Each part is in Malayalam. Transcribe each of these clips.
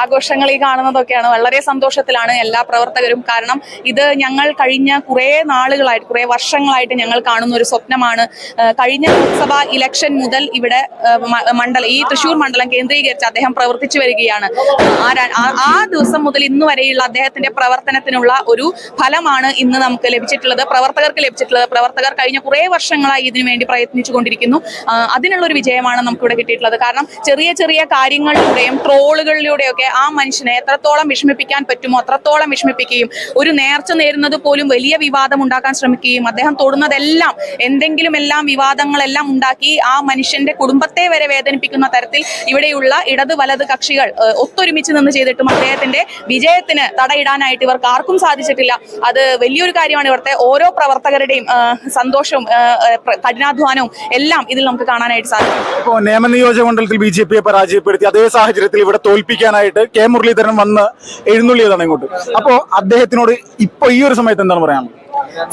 ആഘോഷങ്ങൾ ഈ കാണുന്നതൊക്കെയാണ്. വളരെ സന്തോഷത്തിലാണ് എല്ലാ പ്രവർത്തകരും. കാരണം ഇത് ഞങ്ങൾ കഴിഞ്ഞ കുറേ നാളുകളായിട്ട് കുറേ വർഷങ്ങളായിട്ട് ഞങ്ങൾ കാണുന്ന ഒരു സ്വപ്നമാണ്. കഴിഞ്ഞ ലോക്സഭാ ഇലക്ഷൻ മുതൽ ഇവിടെ മണ്ഡലം ഈ തൃശൂർ മണ്ഡലം കേന്ദ്രീകരിച്ച് അദ്ദേഹം പ്രവർത്തിച്ചു വരികയാണ്. ആ ദിവസം മുതൽ ഇന്ന് വരെയുള്ള അദ്ദേഹത്തിന്റെ പ്രവർത്തനത്തിനുള്ള ഒരു ഫലമാണ് ഇന്ന് നമുക്ക് ലഭിച്ചിട്ടുള്ളത് പ്രവർത്തകർക്ക് ലഭിച്ചിട്ടുള്ളത്. പ്രവർത്തകർ കഴിഞ്ഞ കുറേ വർഷങ്ങളായി ഇതിനു വേണ്ടി പ്രയത്നിച്ചു കൊണ്ടിരിക്കുന്നു. അതിനുള്ള ഒരു വിജയമാണ് നമുക്ക് ഇവിടെ കിട്ടിയിട്ടുള്ളത്. കാരണം ചെറിയ ചെറിയ കാര്യങ്ങളിലൂടെയും ട്രോളുകളിലൂടെയൊക്കെ ആ മനുഷ്യനെ എത്രത്തോളം വിഷമിപ്പിക്കാൻ പറ്റുമോ അത്രത്തോളം വിഷമിപ്പിക്കുകയും ഒരു നേർച്ച നേരുന്നത് പോലും വലിയ വിവാദം ഉണ്ടാക്കാൻ ശ്രമിക്കുകയും അദ്ദേഹം തൊടുന്നതെല്ലാം എന്തെങ്കിലും എല്ലാം വിവാദങ്ങളെല്ലാം ഉണ്ടാക്കി ആ മനുഷ്യന്റെ കുടുംബത്തെ വരെ വേദനിപ്പിക്കുന്ന തരത്തിൽ ഇവിടെയുള്ള ഇടത് വലത് കക്ഷികൾ ഒത്തൊരുമിച്ച് നിന്ന് ചെയ്തിട്ടും അദ്ദേഹത്തിന്റെ വിജയത്തിന് തടയിടാനായിട്ട് ഇവർക്ക് ആർക്കും സാധിച്ചിട്ടില്ല. അത് വലിയൊരു കാര്യമാണ് ഇവിടുത്തെ ഓരോ പ്രവർത്തകരുടെയും സന്തോഷവും കഠിനാധ്വാനവും എല്ലാം ഇതിൽ നമുക്ക് കാണാനായിട്ട് സാധിക്കും. നിയമനിയോജക മണ്ഡലത്തിൽ ബി ജെ പിയെ പരാജയപ്പെടുത്തി അതേ സാഹചര്യത്തിൽ ഇവിടെ തോൽപ്പിക്കാനായിട്ട് കെ മുരളീധരൻ വന്ന് എഴുന്നള്ളിയതാണ് ഇങ്ങോട്ട്. അപ്പോ അദ്ദേഹത്തിനോട് ഇപ്പൊ ഈ ഒരു സമയത്ത് എന്താണ് പറയാനുള്ളത്?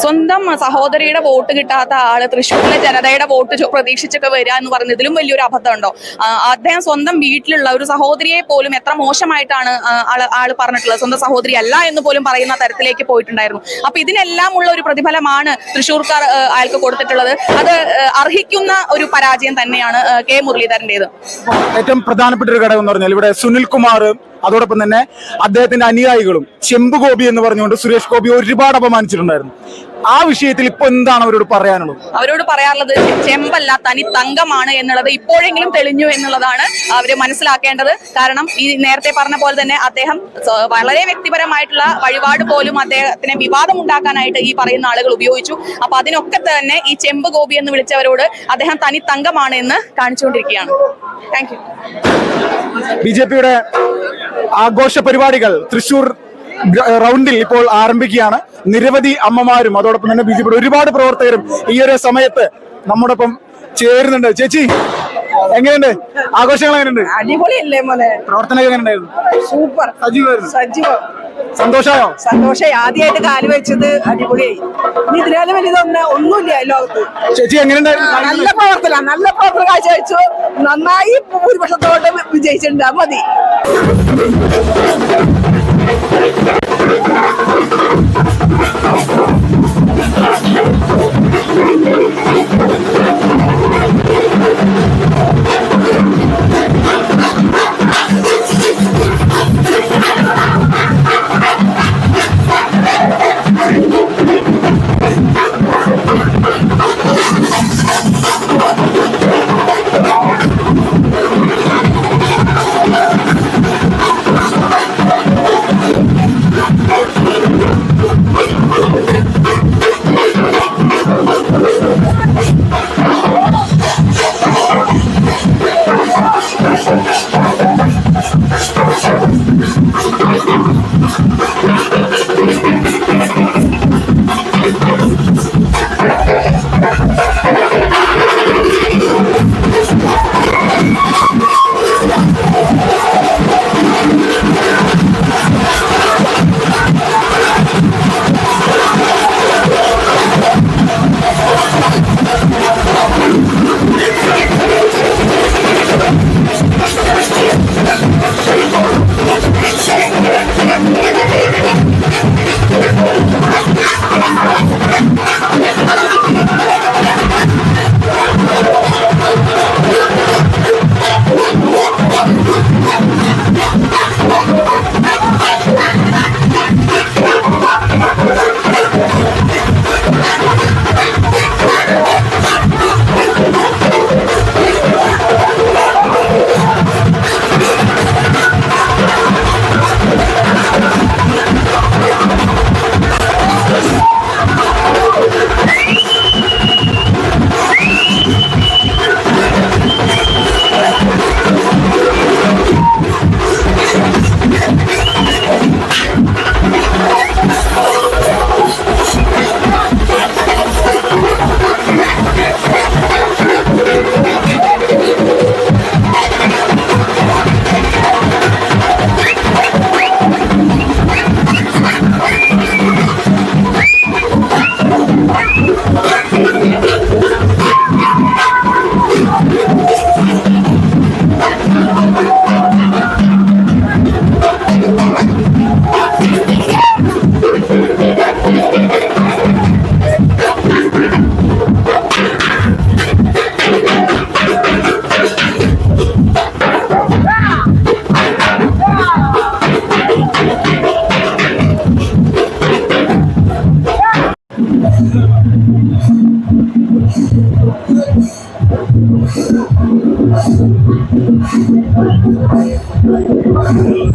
സ്വന്തം സഹോദരിയുടെ വോട്ട് കിട്ടാത്ത ആൾ തൃശ്ശൂരിലെ ജനതയുടെ വോട്ട് പ്രതീക്ഷിച്ചൊക്കെ വരിക എന്ന് പറഞ്ഞ ഇതിലും വലിയൊരു അബദ്ധം ഉണ്ടോ ആ, അദ്ദേഹം സ്വന്തം വീട്ടിലുള്ള ഒരു സഹോദരിയെ പോലും എത്ര മോശമായിട്ടാണ് ആൾ പറഞ്ഞിട്ടുള്ളത്? സ്വന്തം സഹോദരി അല്ല എന്ന് പോലും പറയുന്ന തരത്തിലേക്ക് പോയിട്ടുണ്ടായിരുന്നു. അപ്പൊ ഇതിനെല്ലാം ഉള്ള ഒരു പ്രതിഫലമാണ് തൃശ്ശൂർക്കാർ അയാൾക്ക് കൊടുത്തിട്ടുള്ളത്. അത് അർഹിക്കുന്ന ഒരു പരാജയം തന്നെയാണ് കെ മുരളീധരന്റേത്. ഏറ്റവും പ്രധാനപ്പെട്ട ഒരു ഘടകം എന്ന് പറഞ്ഞാൽ ഇവിടെ സുനിൽ കുമാർ അതോടൊപ്പം തന്നെ അദ്ദേഹത്തിന്റെ അനുയായികളും ചെമ്പ് ഗോപി എന്ന് പറഞ്ഞുകൊണ്ട് സുരേഷ് ഗോപി ഒരുപാട് അപമാനിച്ചിട്ടുണ്ടായിരുന്നു. ആ വിഷയത്തിൽ ഇപ്പൊ എന്താണ് അവരോട് പറയാനുള്ളത്? അവരോട് പറയാനുള്ളത് ചെമ്പല്ല തനി തങ്കമാണ് എന്നുള്ളത് ഇപ്പോഴെങ്കിലും തെളിഞ്ഞു എന്നുള്ളതാണ് അവർ മനസ്സിലാക്കേണ്ടത്. കാരണം ഈ നേരത്തെ പറഞ്ഞ പോലെ തന്നെ അദ്ദേഹം വളരെ വ്യക്തിപരമായിട്ടുള്ള വഴിപാട് പോലും അദ്ദേഹത്തിന് വിവാദം ഉണ്ടാക്കാനായിട്ട് ഈ പറയുന്ന ആളുകൾ ഉപയോഗിച്ചു. അപ്പൊ അതിനൊക്കെ തന്നെ ഈ ചെമ്പ് ഗോപി എന്ന് വിളിച്ചവരോട് അദ്ദേഹം തനി തങ്കമാണ് എന്ന് കാണിച്ചുകൊണ്ടിരിക്കുകയാണ്. താങ്ക് യു ബി ജെ പിയുടെ ആഘോഷ പരിപാടികൾ തൃശൂർ റൗണ്ടിൽ ഇപ്പോൾ ആരംഭിക്കുകയാണ്. നിരവധി അമ്മമാരും അതോടൊപ്പം തന്നെ ബി ജെ പിയുടെ ഒരുപാട് പ്രവർത്തകരും ഈ ഒരു സമയത്ത് നമ്മോടൊപ്പം ചേരുന്നുണ്ട്. ചേച്ചി എങ്ങനെയുണ്ട്? ആഘോഷങ്ങൾ എങ്ങനെയുണ്ട്? അടിപൊളിയല്ലേ മോനെ. പ്രവർത്തനം എങ്ങനെയുണ്ടായിരുന്നു? സൂപ്പർ. സജീവമായിരുന്നു സജീവം. സന്തോഷമായോ? സന്തോഷം ആദ്യമായിട്ട് കാൽ വെച്ചത് അടിപൊളിയായി ഇനി ഇതിനാലും വലുതൊന്ന് ഒന്നുമില്ല ലോകത്ത്. ചേച്ചി എങ്ങനെയുണ്ടായിരുന്നു? നല്ല പ്രവർത്തന നല്ല പ്രവർത്തന കാഴ്ച വെച്ചു നന്നായി ഭൂരിപക്ഷത്തോട്ട് വിജയിച്ചിട്ടുണ്ട്. മതി. Thank you.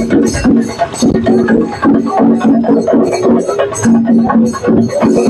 Thank you.